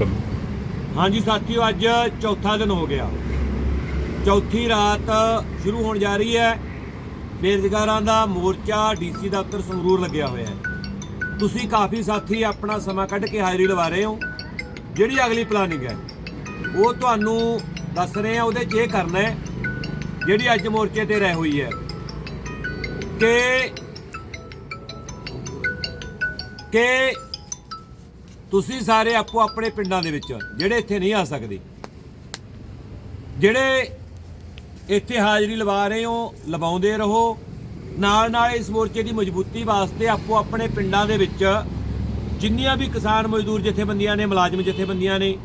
ਚਲੋ ਹਾਂਜੀ ਸਾਥੀਓ, ਅੱਜ ਚੌਥਾ ਦਿਨ ਹੋ ਗਿਆ। ਚੌਥੀ ਰਾਤ ਸ਼ੁਰੂ ਹੋਣ ਜਾ ਰਹੀ ਹੈ। ਬੇਰੁਜ਼ਗਾਰਾਂ ਦਾ ਮੋਰਚਾ ਡੀਸੀ ਦਫ਼ਤਰ ਸੰਗਰੂਰ ਲੱਗਿਆ ਹੋਇਆ ਹੈ। ਤੁਸੀਂ ਕਾਫੀ ਸਾਥੀ ਆਪਣਾ ਸਮਾਂ ਕੱਢ ਕੇ ਹਾਜ਼ਰੀ ਲਵਾ ਰਹੇ ਹੋ। ਜਿਹੜੀ ਅਗਲੀ ਪਲਾਨਿੰਗ ਹੈ, ਉਹ ਤੁਹਾਨੂੰ ਦੱਸ ਰਹੇ ਆ ਉਹਦੇ 'ਚ ਇਹ ਕਰਨਾ ਹੈ, ਜਿਹੜੀ ਅੱਜ ਮੋਰਚੇ ਤੇ ਰਹਿ ਹੋਈ ਹੈ ਕਿ ਕਿ ਤੁਸੀਂ ਸਾਰੇ ਆਪੋ ਆਪਣੇ ਪਿੰਡਾਂ ਦੇ ਵਿੱਚ ਜਿਹੜੇ ਇੱਥੇ ਨਹੀਂ ਆ ਸਕਦੇ। ਜਿਹੜੇ ਇੱਥੇ ਹਾਜ਼ਰੀ ਲਵਾ ਰਹੇ ਹੋ, ਲਵਾਉਂਦੇ ਰਹੋ। ਨਾਲ ਨਾਲ ਇਸ ਮੋਰਚੇ ਦੀ ਮਜ਼ਬੂਤੀ ਵਾਸਤੇ ਆਪੋ ਆਪਣੇ ਪਿੰਡਾਂ ਦੇ ਵਿੱਚ ਜਿੰਨੀਆਂ ਵੀ ਕਿਸਾਨ ਮਜ਼ਦੂਰ ਜਥੇਬੰਦੀਆਂ ਨੇ, ਮੁਲਾਜ਼ਮ ਜਥੇਬੰਦੀਆਂ ਨੇ,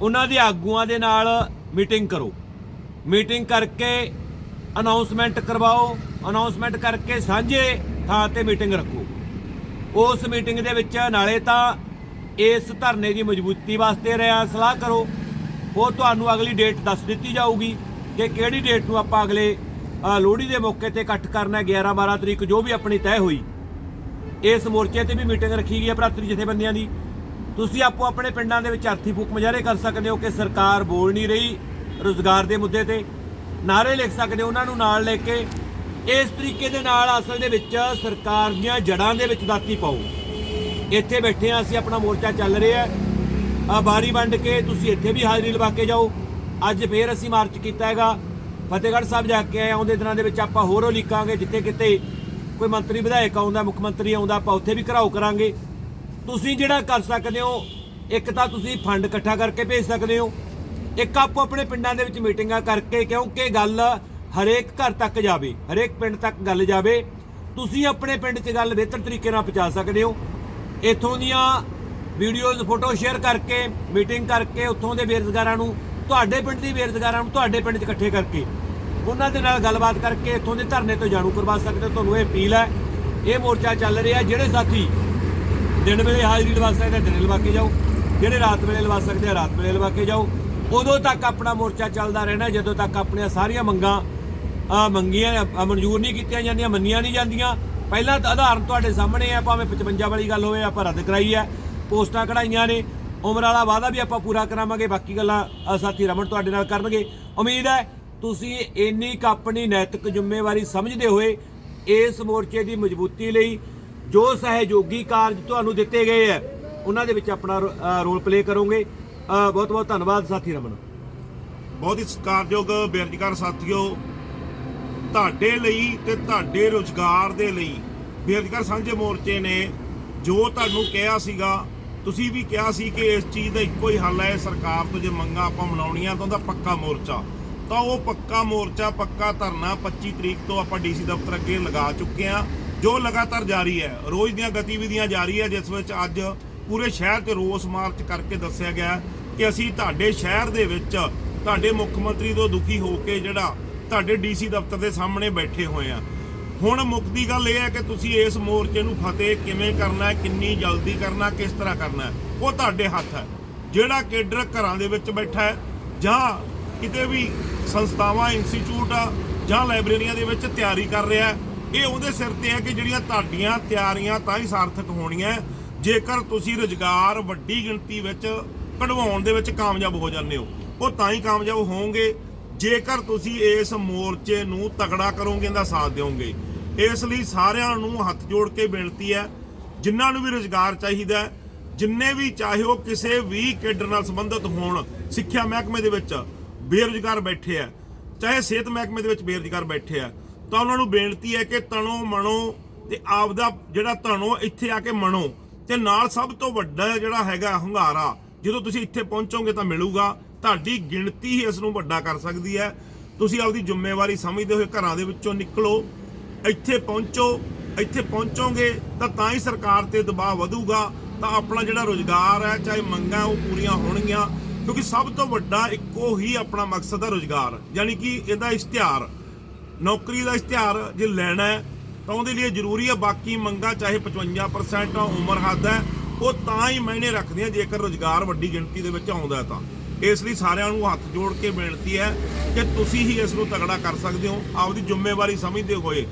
ਉਹਨਾਂ ਦੇ ਆਗੂਆਂ ਦੇ ਨਾਲ ਮੀਟਿੰਗ ਕਰੋ। ਮੀਟਿੰਗ ਕਰਕੇ ਅਨਾਉਂਸਮੈਂਟ ਕਰਵਾਓ, ਅਨਾਉਂਸਮੈਂਟ ਕਰਕੇ ਸਾਂਝੇ ਥਾਂ ਤੇ ਮੀਟਿੰਗ ਰੱਖੋ। ਉਸ ਮੀਟਿੰਗ ਦੇ ਵਿੱਚ ਨਾਲੇ ਤਾਂ ਇਸ ਧਰਨੇ ਦੀ ਮਜ਼ਬੂਤੀ ਵਾਸਤੇ ਰਿਆ ਸਲਾਹ ਕਰੋ। ਉਹ ਤੁਹਾਨੂੰ ਅਗਲੀ ਡੇਟ ਦੱਸ ਦਿੱਤੀ ਜਾਊਗੀ ਕਿ ਕਿਹੜੀ ਡੇਟ ਨੂੰ ਆਪਾਂ ਅਗਲੇ ਲੋਹੜੀ ਦੇ ਮੌਕੇ ਤੇ ਇਕੱਠ ਕਰਨਾ ਹੈ 11 12 ਤਰੀਕ, ਜੋ ਵੀ ਆਪਣੀ ਤੈਅ ਹੋਈ। ਇਸ ਮੋਰਚੇ ਤੇ ਵੀ ਮੀਟਿੰਗ ਰੱਖੀ ਗਈ ਹੈ ਭਰਾਤਰੀ ਜਥੇਬੰਦੀਆਂ ਦੀ। ਤੁਸੀਂ ਆਪੋ ਆਪਣੇ ਪਿੰਡਾਂ ਦੇ ਵਿੱਚ ਅਰਥੀ ਫੂਕ ਮੁਜ਼ਾਹਰੇ ਕਰ ਸਕਦੇ ਹੋ ਕਿ ਸਰਕਾਰ ਬੋਲ ਨਹੀਂ ਰਹੀ ਰੋਜ਼ਗਾਰ ਦੇ ਮੁੱਦੇ ਤੇ। ਨਾਰੇ ਲਿਖ ਸਕਦੇ ਹੋ, ਉਹਨਾਂ ਨੂੰ ਨਾਲ ਲੈ ਕੇ। ਇਸ ਤਰੀਕੇ ਦੇ ਨਾਲ ਅਸਲ ਦੇ ਵਿੱਚ ਸਰਕਾਰ ਦੀਆਂ ਜੜਾਂ ਦੇ ਵਿੱਚ ਦਾਤੀ ਪਾਓ। ਇੱਥੇ ਬੈਠੇ ਆ ਅਸੀਂ, ਆਪਣਾ ਮੋਰਚਾ ਚੱਲ ਰਿਹਾ ਆ ਬਾਰੀ ਵੰਡ ਕੇ ਤੁਸੀਂ ਇੱਥੇ ਵੀ ਹਾਜ਼ਰੀ ਲਵਾ ਕੇ ਜਾਓ। ਅੱਜ ਫੇਰ ਅਸੀਂ ਮਾਰਚ ਕੀਤਾ ਹੈਗਾ। ਫਤਿਹਗੜ੍ਹ ਸਾਹਿਬ ਜਾ ਕੇ ਆਏ ਆਉਂਦੇ ਦਿਨਾਂ ਦੇ ਵਿੱਚ ਆਪਾਂ ਹੋਰ ਲਿਖਾਂਗੇ ਜਿੱਥੇ ਕਿਤੇ ਕੋਈ ਮੰਤਰੀ, ਵਿਧਾਇਕ ਆਉਂਦਾ, ਮੁੱਖ ਮੰਤਰੀ ਆਉਂਦਾ, ਆਪਾਂ ਉੱਥੇ ਵੀ ਘਰਾਓ ਕਰਾਂਗੇ। ਤੁਸੀਂ ਜਿਹੜਾ ਕਰ ਸਕਦੇ ਹੋ, ਇੱਕ ਤਾਂ ਤੁਸੀਂ ਫੰਡ ਇਕੱਠਾ ਕਰਕੇ ਭੇਜ ਸਕਦੇ ਹੋ। ਇੱਕ ਆਪੋ ਆਪਣੇ ਪਿੰਡਾਂ ਦੇ ਵਿੱਚ ਮੀਟਿੰਗਾਂ ਕਰਕੇ, ਕਿਉਂਕਿ ਗੱਲ ਹਰੇਕ ਘਰ ਤੱਕ ਜਾਵੇ, ਹਰੇਕ ਪਿੰਡ ਤੱਕ ਗੱਲ ਜਾਵੇ, ਤੁਸੀਂ ਆਪਣੇ ਪਿੰਡ 'ਚ ਗੱਲ ਬਿਹਤਰ ਤਰੀਕੇ ਨਾਲ ਪਹੁੰਚਾ ਸਕਦੇ ਹੋ। ਇਥੋਂ ਦੀਆਂ ਵੀਡੀਓਜ਼ ਫੋਟੋ ਸ਼ੇਅਰ ਕਰਕੇ ਮੀਟਿੰਗ ਕਰਕੇ ਉੱਥੋਂ ਦੇ ਬੇਰੁਜ਼ਗਾਰਾਂ ਨੂੰ, ਤੁਹਾਡੇ ਪਿੰਡ ਦੀ ਬੇਰੁਜ਼ਗਾਰਾਂ ਨੂੰ, ਤੁਹਾਡੇ ਪਿੰਡ 'ਚ ਇਕੱਠੇ ਕਰਕੇ, ਉਹਨਾਂ ਦੇ ਨਾਲ ਗੱਲਬਾਤ ਕਰਕੇ ਇੱਥੋਂ ਦੇ ਧਰਨੇ ਤੋਂ ਜਾਣੂ ਕਰਵਾ ਸਕਦੇ ਹੋ। ਤੁਹਾਨੂੰ ਇਹ ਅਪੀਲ ਹੈ, ਇਹ ਮੋਰਚਾ ਚੱਲ ਰਿਹਾ। ਜਿਹੜੇ ਸਾਥੀ ਦਿਨ ਵੇਲੇ ਹਾਜ਼ਰੀ ਲਵਾ ਸਕਦੇ ਦਿਨ ਲਵਾ ਕੇ ਜਾਓ। ਜਿਹੜੇ ਰਾਤ ਵੇਲੇ ਲਵਾ ਸਕਦੇ ਆ, ਰਾਤ ਵੇਲੇ ਲਵਾ ਕੇ ਜਾਓ। ਉਦੋਂ ਤੱਕ ਆਪਣਾ ਮੋਰਚਾ ਚੱਲਦਾ ਰਹਿਣਾ ਜਦੋਂ ਤੱਕ ਆਪਣੀਆਂ ਸਾਰੀਆਂ ਮੰਗਾਂ ਮੰਗੀਆਂ ਮਨਜ਼ੂਰ ਨਹੀਂ ਕੀਤੀਆਂ ਜਾਂਦੀਆਂ, ਮੰਨੀਆਂ ਨਹੀਂ ਜਾਂਦੀਆਂ ਪਹਿਲਾਂ ਤਾਂ ਆਧਾਰਨ ਤੁਹਾਡੇ ਸਾਹਮਣੇ ਆ, ਭਾਵੇਂ 55 ਵਾਲੀ ਗੱਲ ਹੋਵੇ, ਆਪਾਂ ਰੱਦ ਕਰਾਈ ਹੈ ਪੋਸਟਾਂ ਕਢਾਈਆਂ ਨੇ, ਉਮਰ ਵਾਲਾ ਵਾਅਦਾ ਵੀ ਆਪਾਂ ਪੂਰਾ ਕਰਾਵਾਂਗੇ, ਬਾਕੀ ਗੱਲਾਂ ਸਾਥੀ ਰਮਨ ਤੁਹਾਡੇ ਨਾਲ ਕਰਨਗੇ। ਉਮੀਦ ਹੈ ਤੁਸੀਂ ਇੰਨੀ ਕੁ ਆਪਣੀ ਨੈਤਿਕ ਜ਼ਿੰਮੇਵਾਰੀ ਸਮਝਦੇ ਹੋਏ ਇਸ ਮੋਰਚੇ ਦੀ ਮਜ਼ਬੂਤੀ ਲਈ ਜੋ ਸਹਿਯੋਗੀ ਕਾਰਜ ਤੁਹਾਨੂੰ ਦਿੱਤੇ ਗਏ ਹੈ ਉਹਨਾਂ ਦੇ ਵਿੱਚ ਆਪਣਾ ਰੋ- ਰੋਲ ਪਲੇ ਕਰੋਗੇ। ਬਹੁਤ ਬਹੁਤ ਧੰਨਵਾਦ ਸਾਥੀ ਰਮਨ। ਬਹੁਤ ਹੀ ਸਤਿਕਾਰਯੋਗ ਬੇਰੁਜ਼ਗਾਰ ਸਾਥੀਓ ਤੁਹਾਡੇ ਲਈ ਤੇ ਤੁਹਾਡੇ ਰੋਜ਼ਗਾਰ ਦੇ ਲਈ। ਬੇਰੁਜ਼ਗਾਰ ਸਾਂਝੇ ਮੋਰਚੇ ਨੇ ਜੋ ਤੁਹਾਨੂੰ ਕਿਹਾ ਸੀਗਾ, ਤੁਸੀਂ ਵੀ ਕਿਹਾ ਸੀ ਕਿ ਇਸ ਚੀਜ਼ ਦਾ ਇੱਕੋ ਹੀ ਹੱਲ ਹੈ, ਸਰਕਾਰ ਤੋਂ ਜੇ ਮੰਗਾਂ ਆਪਾਂ ਮਨਾਉਣੀਆਂ ਤਾਂ ਉਹਦਾ ਪੱਕਾ ਮੋਰਚਾ। ਤਾਂ ਉਹ ਪੱਕਾ ਮੋਰਚਾ, ਪੱਕਾ ਧਰਨਾ 25 ਤਰੀਕ ਤੋਂ ਆਪਾਂ ਡੀਸੀ ਦਫ਼ਤਰ ਅੱਗੇ ਲਗਾ ਚੁੱਕੇ ਆ ਜੋ ਲਗਾਤਾਰ ਜਾਰੀ ਹੈ, ਰੋਜ਼ ਦੀਆਂ ਗਤੀਵਿਧੀਆਂ ਜਾਰੀ ਹੈ, ਜਿਸ ਵਿੱਚ ਅੱਜ ਪੂਰੇ ਸ਼ਹਿਰ 'ਤੇ ਰੋਸ ਮਾਰਚ ਕਰਕੇ ਦੱਸਿਆ ਗਿਆ ਕਿ ਅਸੀਂ ਤੁਹਾਡੇ ਸ਼ਹਿਰ ਦੇ ਵਿੱਚ ਤੁਹਾਡੇ ਮੁੱਖ ਮੰਤਰੀ ਤੋਂ ਦੁਖੀ ਹੋ ਕੇ ਜਿਹੜਾ ਤੁਹਾਡੇ ਡੀਸੀ ਦਫ਼ਤਰ ਦੇ ਸਾਹਮਣੇ ਬੈਠੇ ਹੋਏ ਆ। ਹੁਣ ਮੁੱਕਦੀ ਗੱਲ ਇਹ ਹੈ ਕਿ ਤੁਸੀਂ ਇਸ ਮੋਰਚੇ ਨੂੰ ਫਤਿਹ ਕਿਵੇਂ ਕਰਨਾ ਕਿੰਨੀ ਜਲਦੀ ਕਰਨਾ ਕਿਸ ਤਰ੍ਹਾਂ ਕਰਨਾ ਉਹ ਤੁਹਾਡੇ ਹੱਥ ਹੈ। ਜਿਹੜਾ ਕੇਡਰ ਘਰਾਂ ਦੇ ਵਿੱਚ ਬੈਠਾ ਹੈ, ਜਾਂ ਕਿਤੇ ਵੀ ਸੰਸਥਾਵਾਂ, ਇੰਸਟੀਚਿਊਟ ਆ, ਜਾਂ ਲਾਇਬ੍ਰੇਰੀਆਂ ਦੇ ਵਿੱਚ ਤਿਆਰੀ ਕਰ ਰਿਹਾ ਇਹ ਉਹਦੇ ਸਿਰ ਤੇ ਹੈ ਕਿ ਜਿਹੜੀਆਂ ਤੁਹਾਡੀਆਂ ਤਿਆਰੀਆਂ ਤਾਂ ਹੀ ਸਾਰਥਕ ਹੋਣੀਆਂ ਜੇਕਰ ਤੁਸੀਂ ਰੁਜ਼ਗਾਰ ਵੱਡੀ ਗਿਣਤੀ ਵਿੱਚ ਕਢਵਾਉਣ ਦੇ ਵਿੱਚ ਕਾਮਯਾਬ ਹੋ ਜਾਂਦੇ ਹੋ। ਉਹ ਤਾਂ ਹੀ ਕਾਮਯਾਬ ਹੋਵੋਗੇ ਜੇਕਰ ਤੁਸੀਂ ਇਸ ਮੋਰਚੇ ਨੂੰ ਤਗੜਾ ਕਰੋਗੇ ਦਾ ਸਾਥ ਦਿਓਗੇ। ਇਸ ਲਈ ਸਾਰਿਆਂ ਨੂੰ ਹੱਥ ਜੋੜ ਕੇ ਬੇਨਤੀ ਹੈ, ਜਿਨ੍ਹਾਂ ਨੂੰ ਵੀ ਰੁਜ਼ਗਾਰ ਚਾਹੀਦਾ ਹੈ, ਜਿੰਨੇ ਵੀ ਚਾਹੇ ਉਹ ਕਿਸੇ ਵੀ ਕੇਡਰ ਨਾਲ ਸੰਬੰਧਿਤ ਹੋਣ, ਸਿੱਖਿਆ ਮਹਿਕਮੇ ਦੇ ਵਿੱਚ ਬੇਰੁਜ਼ਗਾਰ ਬੈਠੇ ਆ, ਚਾਹੇ ਸਿਹਤ ਮਹਿਕਮੇ ਦੇ ਵਿੱਚ ਬੇਰੁਜ਼ਗਾਰ ਬੈਠੇ ਆ, ਤਾਂ ਉਹਨਾਂ ਨੂੰ ਬੇਨਤੀ ਹੈ ਕਿ ਤਣੋ ਮਣੋ ਤੇ ਆਪਦਾ ਜਿਹੜਾ ਤਣੋ ਇੱਥੇ ਆ ਕੇ ਮਣੋ ਤੇ ਨਾਲ ਸਭ ਤੋਂ ਵੱਡਾ ਜਿਹੜਾ ਹੈਗਾ ਹੁੰਗਾਰਾ, ਜਦੋਂ ਤੁਸੀਂ ਇੱਥੇ ਪਹੁੰਚੋਗੇ ਤਾਂ ਮਿਲੂਗਾ। ਤੁਹਾਡੀ ਗਿਣਤੀ ਹੀ ਇਸ ਨੂੰ ਵੱਡਾ ਕਰ ਸਕਦੀ ਹੈ। ਤੁਸੀਂ ਆਪਦੀ ਜ਼ਿੰਮੇਵਾਰੀ ਸਮਝਦੇ ਹੋਏ ਘਰਾਂ ਦੇ ਵਿੱਚੋਂ ਨਿਕਲੋ, ਇੱਥੇ ਪਹੁੰਚੋ, ਇੱਥੇ ਪਹੁੰਚੋਗੇ ਤਾਂ ਤਾਂ ਹੀ ਸਰਕਾਰ ਤੇ ਦਬਾਅ ਵਧੂਗਾ। ਤਾਂ ਆਪਣਾ ਜਿਹੜਾ ਰੋਜ਼ਗਾਰ ਹੈ, ਚਾਹੇ ਮੰਗਾਂ ਉਹ ਪੂਰੀਆਂ ਹੋਣਗੀਆਂ, ਕਿਉਂਕਿ ਸਭ ਤੋਂ ਵੱਡਾ ਇੱਕੋ ਹੀ ਆਪਣਾ ਮਕਸਦ ਹੈ ਰੋਜ਼ਗਾਰ, ਯਾਨੀ ਕਿ ਇਹਦਾ ਇਸ਼ਤਿਹਾਰ। ਨੌਕਰੀ ਦਾ ਇਸ਼ਤਿਹਾਰ ਜੇ ਲੈਣਾ ਹੈ, ਤਾਂ ਉਹਦੇ ਲਈ ਜ਼ਰੂਰੀ ਹੈ ਬਾਕੀ ਮੰਗਾਂ, ਚਾਹੇ 55% ਉਮਰ ਹੱਦ ਹੈ, ਉਹ ਤਾਂ ਹੀ ਮਾਇਨੇ ਰੱਖਦੀਆਂ ਜੇਕਰ ਰੋਜ਼ਗਾਰ ਵੱਡੀ ਗਿਣਤੀ ਦੇ ਵਿੱਚ ਆਉਂਦਾ ਤਾਂ। ਇਸ ਲਈ ਸਾਰਿਆਂ ਨੂੰ ਹੱਥ ਜੋੜ ਕੇ ਬੇਨਤੀ ਹੈ ਕਿ ਤੁਸੀਂ ਹੀ ਇਸ ਨੂੰ ਤਗੜਾ ਕਰ ਸਕਦੇ ਹੋ, ਆਪਦੀ ਜ਼ਿੰਮੇਵਾਰੀ ਸਮਝਦੇ ਹੋਏ।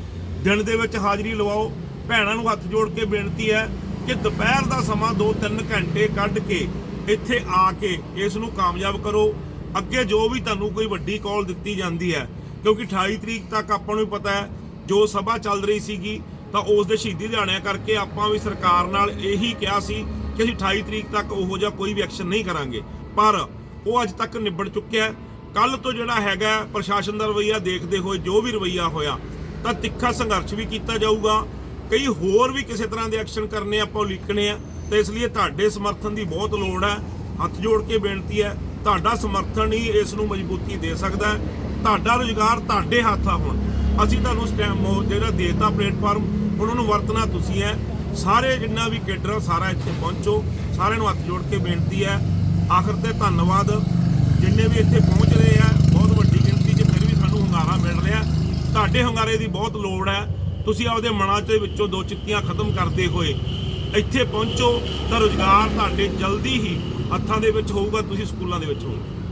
ਦਿਨ ਦੇ ਵਿੱਚ ਹਾਜ਼ਰੀ ਲਵਾਓ। ਭੈਣਾਂ ਨੂੰ ਹੱਥ ਜੋੜ ਕੇ ਬੇਨਤੀ ਹੈ ਕਿ ਦੁਪਹਿਰ ਦਾ ਸਮਾਂ 2-3 ਘੰਟੇ ਕੱਢ ਕੇ ਇੱਥੇ ਆ ਕੇ ਇਸ ਨੂੰ ਕਾਮਯਾਬ ਕਰੋ। ਅੱਗੇ ਜੋ ਵੀ ਤੁਹਾਨੂੰ ਕੋਈ ਵੱਡੀ ਕਾਲ ਦਿੱਤੀ ਜਾਂਦੀ ਹੈ, ਕਿਉਂਕਿ 28 ਤਰੀਕ ਤੱਕ ਆਪਾਂ ਨੂੰ ਪਤਾ ਹੈ, ਜੋ ਸਭਾ ਚੱਲ ਰਹੀ ਸੀਗੀ, ਤਾਂ ਉਸ ਦੇ ਸ਼ਹੀਦੀ ਦਿਹਾੜਿਆਂ ਕਰਕੇ ਆਪਾਂ ਵੀ ਸਰਕਾਰ ਨਾਲ ਇਹੀ ਕਿਹਾ ਸੀ ਕਿ ਅਸੀਂ 28 ਤਰੀਕ ਤੱਕ ਉਹੋ ਜਿਹਾ ਕੋਈ ਵੀ ਐਕਸ਼ਨ ਨਹੀਂ ਕਰਾਂਗੇ। ਪਰ ਉਹ ਅੱਜ ਤੱਕ ਨਿਬੜ ਚੁੱਕਿਆ ਕੱਲ ਤੋਂ ਜਿਹੜਾ ਹੈਗਾ ਪ੍ਰਸ਼ਾਸਨ ਦਾ ਰਵੱਈਆ ਦੇਖਦੇ ਹੋਏ ਜੋ ਵੀ ਰਵੱਈਆ ਹੋਇਆ, ਤਾਂ ਤਿੱਖਾ ਸੰਘਰਸ਼ ਵੀ ਕੀਤਾ ਜਾਊਗਾ। ਕਈ ਹੋਰ ਵੀ ਕਿਸੇ ਤਰ੍ਹਾਂ ਦੇ ਐਕਸ਼ਨ ਕਰਨੇ ਆਪਾਂ ਉਲੀਕਣੇ ਆ। ਤੇ ਇਸ ਲਈ ਤੁਹਾਡੇ ਸਮਰਥਨ ਦੀ ਬਹੁਤ ਲੋੜ ਹੈ। ਹੱਥ ਜੋੜ ਕੇ ਬੇਨਤੀ ਹੈ, ਤੁਹਾਡਾ ਸਮਰਥਨ ਹੀ ਇਸ ਨੂੰ ਮਜ਼ਬੂਤੀ ਦੇ ਸਕਦਾ ਹੈ। ਤੁਹਾਡਾ ਰੁਜ਼ਗਾਰ ਤੁਹਾਡੇ ਹੱਥ ਆ ਹੁਣ। ਅਸੀਂ ਤੁਹਾਨੂੰ ਸਟੈਮ ਜਿਹੜਾ ਦੇਤਾ ਪਲੇਟਫਾਰਮ, ਹੁਣ ਉਹਨੂੰ ਵਰਤਣਾ ਤੁਸੀਂ ਹੈ। ਸਾਰੇ ਜਿੰਨਾ ਵੀ ਕੇਡਰ ਸਾਰਾ ਇੱਥੇ ਪਹੁੰਚੋ। ਸਾਰਿਆਂ ਨੂੰ ਹੱਥ ਜੋੜ ਕੇ ਬੇਨਤੀ ਹੈ। ਆਖਰ ਤੇ ਧੰਨਵਾਦ। ਜਿੰਨੇ ਵੀ ਇੱਥੇ ਪਹੁੰਚ ਰਹੇ ਆ, ਬਹੁਤ ਵੱਡੀ ਗਿਣਤੀ 'ਚ ਫਿਰ ਵੀ ਸਾਨੂੰ ਹੁੰਗਾਰਾ ਮਿਲ ਰਿਹਾ। ਤੁਹਾਡੇ ਹੁੰਗਾਰੇ ਦੀ ਬਹੁਤ ਲੋੜ ਹੈ। ਤੁਸੀਂ ਆਪਦੇ ਮਨਾਂ 'ਚ ਵਿੱਚੋਂ ਦੋ ਚਿੱਤੀਆਂ ਖਤਮ ਕਰਦੇ ਹੋਏ ਇੱਥੇ ਪਹੁੰਚੋ ਤਾਂ ਰੁਜ਼ਗਾਰ ਤੁਹਾਡੇ ਜਲਦੀ ਹੀ ਹੱਥਾਂ ਦੇ ਵਿੱਚ ਹੋਊਗਾ, ਤੁਸੀਂ ਸਕੂਲਾਂ ਦੇ ਵਿੱਚ ਹੋਵੋਗੇ।